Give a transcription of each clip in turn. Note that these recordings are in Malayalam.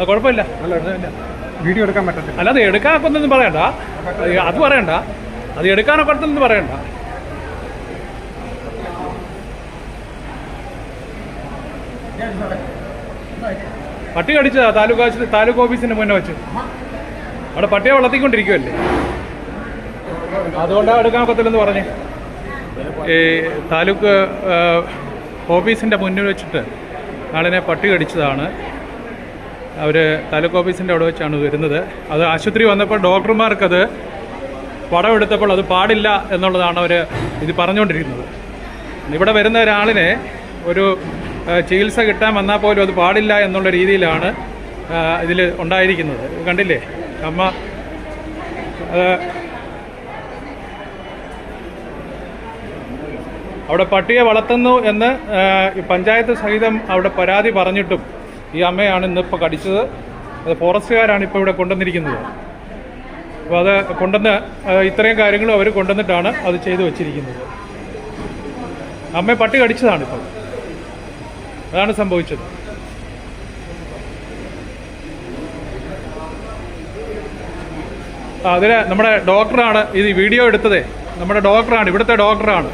അത് കുഴപ്പമില്ല. വീഡിയോ എടുക്കാൻ പറ്റത്തില്ല. അല്ല അത് എടുക്കാനൊക്കെ ഒന്നും പറയണ്ട. അത് പറയണ്ട. അത് എടുക്കാനൊക്കെ ഒന്നും പറയണ്ട. പട്ടി കടിച്ചതാ താലൂക്ക് ആശുപത്രി താലൂക്ക് ഓഫീസിന്റെ മുന്നേ വെച്ച്. അവിടെ പട്ടിയെ വളർത്തിക്കൊണ്ടിരിക്കുമല്ലേ അതുകൊണ്ടാണ് എടുക്കാൻ ഒക്കത്തില്ലെന്ന് പറഞ്ഞേ. ഈ താലൂക്ക് ഓഫീസിന്റെ ഓഫീസിന്റെ മുന്നിൽ വെച്ചിട്ട് ആളിനെ പട്ടി കടിച്ചതാണ്. അവർ താലൂക്ക് ഓഫീസിന്റെ അവിടെ വെച്ചാണ് വരുന്നത്. അത് ആശുപത്രി വന്നപ്പോൾ ഡോക്ടർമാർക്കത് പടം എടുത്തപ്പോൾ അത് പാടില്ല എന്നുള്ളതാണ് അവർ ഇത് പറഞ്ഞുകൊണ്ടിരിക്കുന്നത്. ഇവിടെ വരുന്ന ഒരാളിനെ ഒരു ചികിത്സ കിട്ടാൻ വന്നാൽ പോലും അത് പാടില്ല എന്നുള്ള രീതിയിലാണ് ഇതിൽ ഉണ്ടായിരിക്കുന്നത്. കണ്ടില്ലേ? അമ്മ അവിടെ പട്ടിയെ വളർത്തുന്നു എന്ന് പഞ്ചായത്ത് സഹിതം അവിടെ പരാതി പറഞ്ഞിട്ടും ഈ അമ്മയാണ് ഇന്നിപ്പോൾ കടിച്ചത്. അത് ഫോറസ്റ്റുകാരാണ് ഇപ്പോൾ ഇവിടെ കൊണ്ടുവന്നിരിക്കുന്നത്. അപ്പോൾ അത് കൊണ്ടുവന്ന് ഇത്രയും കാര്യങ്ങളും അവർ കൊണ്ടുവന്നിട്ടാണ് അത് ചെയ്തു വച്ചിരിക്കുന്നത്. അമ്മയെ പട്ടി കടിച്ചതാണ് ഇപ്പോൾ അതാണ് സംഭവിച്ചത്. അതിന് നമ്മുടെ ഡോക്ടറാണ് ഇത് വീഡിയോ എടുത്തതേ. നമ്മുടെ ഡോക്ടറാണ് ഇവിടുത്തെ ഡോക്ടറാണ്.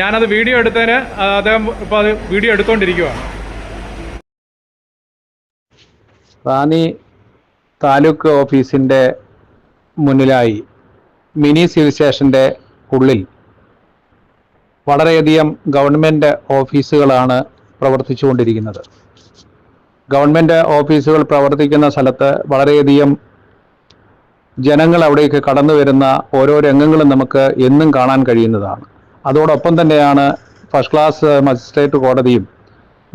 ഞാനത് വീഡിയോ എടുത്തതിന് അദ്ദേഹം ഇപ്പോൾ അത് വീഡിയോ എടുത്തുകൊണ്ടിരിക്കുകയാണ് റാന്നി താലൂക്ക് ഓഫീസിന്റെ മുന്നിലായി മിനി സിവിൽ സ്റ്റേഷന്റെ ഉള്ളിൽ വളരെയധികം ഗവൺമെന്റ് ഓഫീസുകളാണ് പ്രവർത്തിച്ചുകൊണ്ടിരിക്കുന്നത്. ഗവൺമെന്റ് ഓഫീസുകൾ പ്രവർത്തിക്കുന്ന സ്ഥലത്ത് വളരെയധികം ജനങ്ങൾ അവിടേക്ക് കടന്നു വരുന്ന ഓരോ രംഗങ്ങളും നമുക്ക് എന്നും കാണാൻ കഴിയുന്നതാണ്. അതോടൊപ്പം തന്നെയാണ് ഫസ്റ്റ് ക്ലാസ് മജിസ്ട്രേറ്റ് കോടതിയും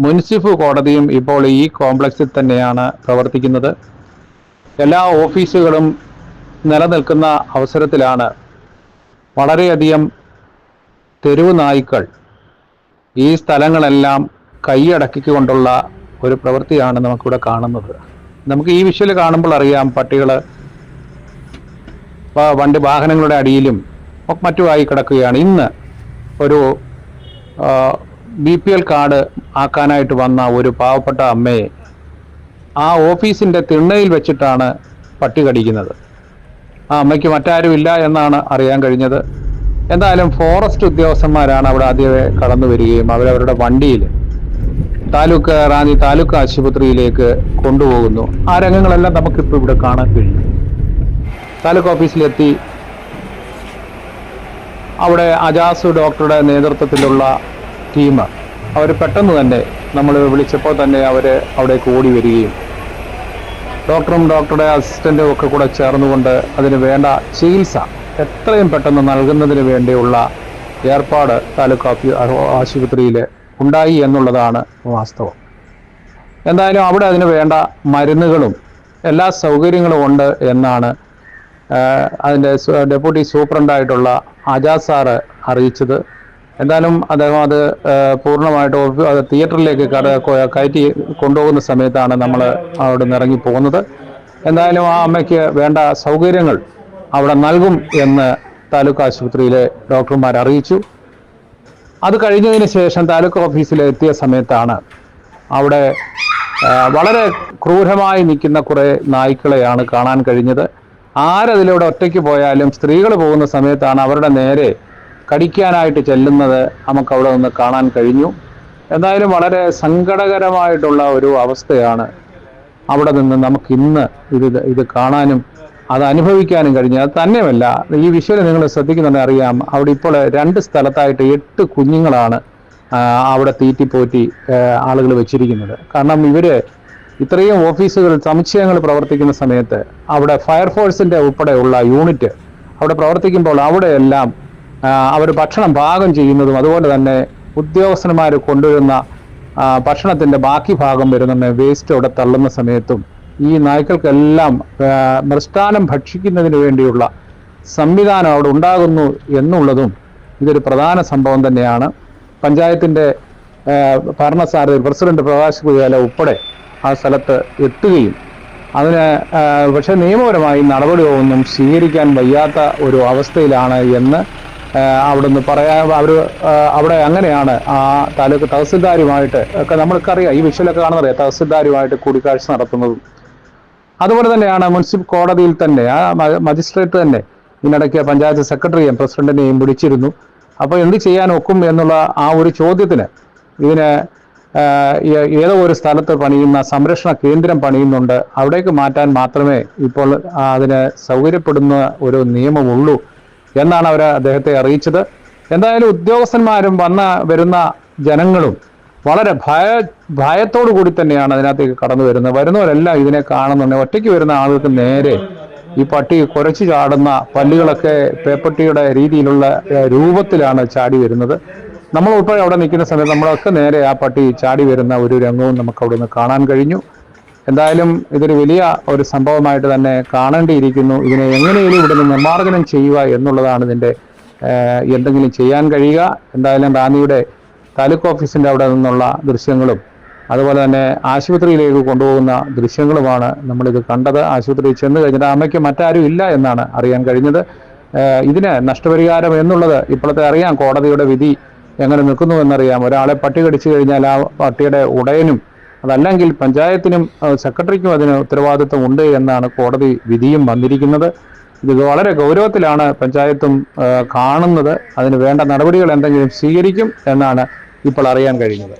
മുൻസിഫ് കോടതിയും ഇപ്പോൾ ഈ കോംപ്ലക്സിൽ തന്നെയാണ് പ്രവർത്തിക്കുന്നത്. എല്ലാ ഓഫീസുകളും നിലനിൽക്കുന്ന അവസരത്തിലാണ് വളരെയധികം തെരുവ് നായ്ക്കൾ ഈ സ്ഥലങ്ങളെല്ലാം കൈയടക്കിക്കൊണ്ടുള്ള ഒരു പ്രവൃത്തിയാണ് നമുക്കിവിടെ കാണുന്നത്. നമുക്ക് ഈ വിഷ്വൽ കാണുമ്പോൾ അറിയാം പട്ടികൾ വണ്ടി വാഹനങ്ങളുടെ അടിയിലും മറ്റുമായി കിടക്കുകയാണ്. ഇന്ന് ഒരു ബി പി എൽ കാർഡ് ആക്കാനായിട്ട് വന്ന ഒരു പാവപ്പെട്ട അമ്മയെ ആ ഓഫീസിന്റെ തിണ്ണയിൽ വെച്ചിട്ടാണ് പട്ടി കടിക്കുന്നത്. ആ അമ്മയ്ക്ക് മറ്റാരുമില്ല എന്നാണ് അറിയാൻ കഴിഞ്ഞത്. എന്തായാലും ഫോറസ്റ്റ് ഉദ്യോഗസ്ഥന്മാരാണ് അവിടെ ആദ്യമേ കടന്നു വരികയും അവരവരുടെ വണ്ടിയിൽ താലൂക്ക് റാന്നി താലൂക്ക് ആശുപത്രിയിലേക്ക് കൊണ്ടുപോകുന്നു. ആ രംഗങ്ങളെല്ലാം നമുക്കിപ്പോൾ ഇവിടെ കാണാൻ കഴിയും. താലൂക്ക് ഓഫീസിലെത്തി. അവിടെ അജാസു ഡോക്ടറുടെ നേതൃത്വത്തിലുള്ള ടീം അവർ പെട്ടെന്ന് തന്നെ നമ്മൾ വിളിച്ചപ്പോൾ തന്നെ അവർ അവിടേക്ക് ഓടി വരികയും. ഡോക്ടറും ഡോക്ടറുടെ അസിസ്റ്റന്റും ഒക്കെ കൂടെ ചേർന്നുകൊണ്ട് അതിന് വേണ്ട ചികിത്സ എത്രയും പെട്ടെന്ന് നൽകുന്നതിന് വേണ്ടിയുള്ള ഏർപ്പാട് താലൂക്ക് ആശുപത്രിയിൽ ഉണ്ടായി എന്നുള്ളതാണ് വാസ്തവം. എന്തായാലും അവിടെ അതിന് വേണ്ട മരുന്നുകളും എല്ലാ സൗകര്യങ്ങളും ഉണ്ട് എന്നാണ് അതിന്റെ ഡെപ്യൂട്ടി സൂപ്രണ്ടായിട്ടുള്ള ആജാദ് സാറ് അറിയിച്ചത്. എന്തായാലും അദ്ദേഹം അത് പൂർണമായിട്ട് അത് തിയേറ്ററിലേക്ക് കട കയറ്റി കൊണ്ടുപോകുന്ന സമയത്താണ് നമ്മൾ അവിടെ നിന്ന് ഇറങ്ങി പോകുന്നത്. എന്തായാലും ആ അമ്മയ്ക്ക് വേണ്ട സൗകര്യങ്ങൾ അവിടെ നൽകും എന്ന് താലൂക്ക് ആശുപത്രിയിലെ ഡോക്ടർമാർ അറിയിച്ചു. അത് കഴിഞ്ഞതിന് ശേഷം താലൂക്ക് ഓഫീസിൽ എത്തിയ സമയത്താണ് അവിടെ വളരെ ക്രൂരമായി നിൽക്കുന്ന കുറേ നായ്ക്കളെയാണ് കാണാൻ കഴിഞ്ഞത്. ആരതിലൂടെ ഒറ്റയ്ക്ക് പോയാലും സ്ത്രീകൾ പോകുന്ന സമയത്താണ് അവരുടെ നേരെ കടിക്കാനായിട്ട് ചെല്ലുന്നത് നമുക്ക് അവിടെ നിന്ന് കാണാൻ കഴിഞ്ഞു. എന്തായാലും വളരെ സങ്കടകരമായിട്ടുള്ള ഒരു അവസ്ഥയാണ് അവിടെ നിന്ന് നമുക്ക് ഇന്ന് ഇത് ഇത് കാണാനും അത് അനുഭവിക്കാനും കഴിഞ്ഞു അത് തന്നെയുമല്ല ഈ വിഷ്വൽ നിങ്ങൾ ശ്രദ്ധിക്കുന്നുണ്ടെങ്കിൽ അറിയാം. അവിടെ ഇപ്പോൾ രണ്ട് സ്ഥലത്തായിട്ട് എട്ട് കുഞ്ഞുങ്ങളാണ് അവിടെ തീറ്റിപ്പോറ്റി ആളുകൾ വെച്ചിരിക്കുന്നത്. കാരണം ഇവർ ഇത്രയും ഓഫീസുകൾ സമുച്ചയങ്ങൾ പ്രവർത്തിക്കുന്ന സമയത്ത് അവിടെ ഫയർഫോഴ്സിന്റെ ഉൾപ്പെടെയുള്ള യൂണിറ്റ് അവിടെ പ്രവർത്തിക്കുമ്പോൾ അവിടെയെല്ലാം അവർ ഭക്ഷണം പാകം ചെയ്യുന്നതും അതുകൊണ്ട് തന്നെ ഉദ്യോഗസ്ഥന്മാർ കൊണ്ടുവരുന്ന ഭക്ഷണത്തിന്റെ ബാക്കി ഭാഗം വരുന്ന വേസ്റ്റ് അവിടെ തള്ളുന്ന സമയത്തും ഈ നായ്ക്കൾക്കെല്ലാം മൃഷ്ടാനം ഭക്ഷിക്കുന്നതിന് വേണ്ടിയുള്ള സംവിധാനം അവിടെ ഉണ്ടാകുന്നു എന്നുള്ളതും ഇതൊരു പ്രധാന സംഭവം തന്നെയാണ്. പഞ്ചായത്തിന്റെ ഭരണസാരഥി പ്രസിഡന്റ് പ്രകാശ് കുര്യാല ഉൾപ്പെടെ ആ സ്ഥലത്ത് എത്തുകയും അതിന് പക്ഷേ നിയമപരമായി നടപടികളൊന്നും സ്വീകരിക്കാൻ വയ്യാത്ത ഒരു അവസ്ഥയിലാണ് എന്ന് ആ, അവിടുന്ന് പറയാൻ അവർ അവിടെ അങ്ങനെയാണ് ആ താലൂക്ക് തഹസിൽദാരുമായിട്ട് ഒക്കെ നമ്മൾക്കറിയാം. ഈ വിഷയമൊക്കെ കാണുന്നറിയാം തഹസിൽദാരുമായിട്ട് കൂടിക്കാഴ്ച നടത്തുന്നതും. അതുപോലെ തന്നെയാണ് മുനിസിപ്പൽ കോടതിയിൽ തന്നെ ആ മജിസ്ട്രേറ്റ് തന്നെ ഇതിനിടയ്ക്ക് പഞ്ചായത്ത് സെക്രട്ടറിയെയും പ്രസിഡന്റിനെയും വിളിച്ചിരുന്നു. അപ്പോൾ എന്ത് ചെയ്യാൻ ഒക്കും എന്നുള്ള ആ ഒരു ചോദ്യത്തിന് ഇതിന് ഏതോ ഒരു സ്ഥലത്ത് പണിയുന്ന സംരക്ഷണ കേന്ദ്രം പണിയുന്നുണ്ട്. അവിടേക്ക് മാറ്റാൻ മാത്രമേ ഇപ്പോൾ അതിന് സൗകര്യപ്പെടുന്ന ഒരു നിയമമുള്ളൂ. എന്നാണ് അവർ അദ്ദേഹത്തെ അറിയിച്ചത്. എന്തായാലും ഉദ്യോഗസ്ഥന്മാരും വന്ന വരുന്ന ജനങ്ങളും വളരെ ഭയ ഭയത്തോടു കൂടി തന്നെയാണ് അതിനകത്തേക്ക് കടന്നു വരുന്നത്. വരുന്നവരെല്ലാം ഇതിനെ കാണുന്നുണ്ട്. ഒറ്റയ്ക്ക് വരുന്ന ആളുകൾക്ക് നേരെ ഈ പട്ടി കുരച്ചു ചാടുന്ന പല്ലുകളൊക്കെ പേപ്പട്ടിയുടെ രീതിയിലുള്ള രൂപത്തിലാണ് ചാടി വരുന്നത്. നമ്മൾ ഉൾപ്പെടെ അവിടെ നിൽക്കുന്ന സമയത്ത് നമ്മളൊക്കെ നേരെ ആ പട്ടി ചാടി വരുന്ന ഒരു രംഗവും നമുക്ക് അവിടെ നിന്ന് കാണാൻ കഴിഞ്ഞു. എന്തായാലും ഇതൊരു വലിയ ഒരു സംഭവമായിട്ട് തന്നെ കാണേണ്ടിയിരിക്കുന്നു. ഇതിനെ എങ്ങനെയും ഇവിടുന്ന് നിർമ്മാർജനം ചെയ്യുക എന്നുള്ളതാണ് ഇതിന്റെ എന്തെങ്കിലും ചെയ്യാൻ കഴിയുക. എന്തായാലും റാന്നിയുടെ താലൂക്ക് ഓഫീസിന്റെ അവിടെ നിന്നുള്ള ദൃശ്യങ്ങളും അതുപോലെ തന്നെ ആശുപത്രിയിലേക്ക് കൊണ്ടുപോകുന്ന ദൃശ്യങ്ങളുമാണ് നമ്മളിത് കണ്ടത്. ആശുപത്രിയിൽ ചെന്ന് കഴിഞ്ഞിട്ട് അമ്മയ്ക്ക് മറ്റാരും ഇല്ല എന്നാണ് അറിയാൻ കഴിഞ്ഞത്. ഇതിന് നഷ്ടപരിഹാരം എന്നുള്ളത് ഇപ്പോഴത്തെ അറിയാം. കോടതിയുടെ വിധി എങ്ങനെ നിൽക്കുന്നു എന്നറിയാം. ഒരാളെ പട്ടി കടിച്ചു കഴിഞ്ഞാൽ ആ പട്ടിയുടെ ഉടയനും അതല്ലെങ്കിൽ പഞ്ചായത്തിനും സെക്രട്ടറിക്കും അതിന് ഉത്തരവാദിത്വം ഉണ്ട് എന്നാണ് കോടതി വിധിയും വന്നിരിക്കുന്നത്. ഇത് വളരെ ഗൗരവത്തിലാണ് പഞ്ചായത്തും കാണുന്നത്. അതിന് വേണ്ട നടപടികൾ എന്തെങ്കിലും സ്വീകരിക്കും എന്നാണ് ഇപ്പോൾ അറിയാൻ കഴിഞ്ഞത്